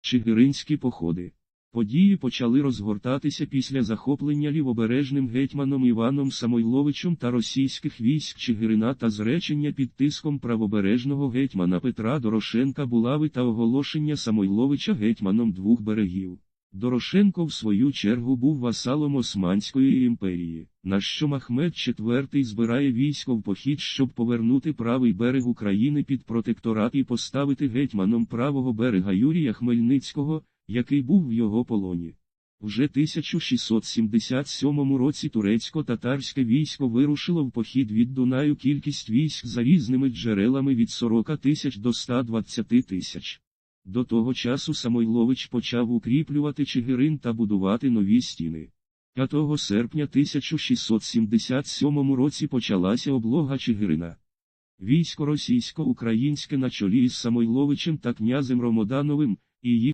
Чигиринські походи. Події почали розгортатися після захоплення лівобережним гетьманом Іваном Самойловичем та російських військ Чигирина та зречення під тиском правобережного гетьмана Петра Дорошенка Булави та оголошення Самойловича гетьманом двох берегів. Дорошенко в свою чергу був васалом Османської імперії, на що Махмед IV збирає військо в похід, щоб повернути правий берег України під протекторат і поставити гетьманом правого берега Юрія Хмельницького, який був в його полоні. Вже 1677 році турецько-татарське військо вирушило в похід від Дунаю кількість військ за різними джерелами від 40 тисяч до 120 тисяч. До того часу Самойлович почав укріплювати Чигирин та будувати нові стіни. 5 серпня 1677 році почалася облога Чигирина. Військо російсько-українське на чолі із Самойловичем та князем Ромодановим, і їх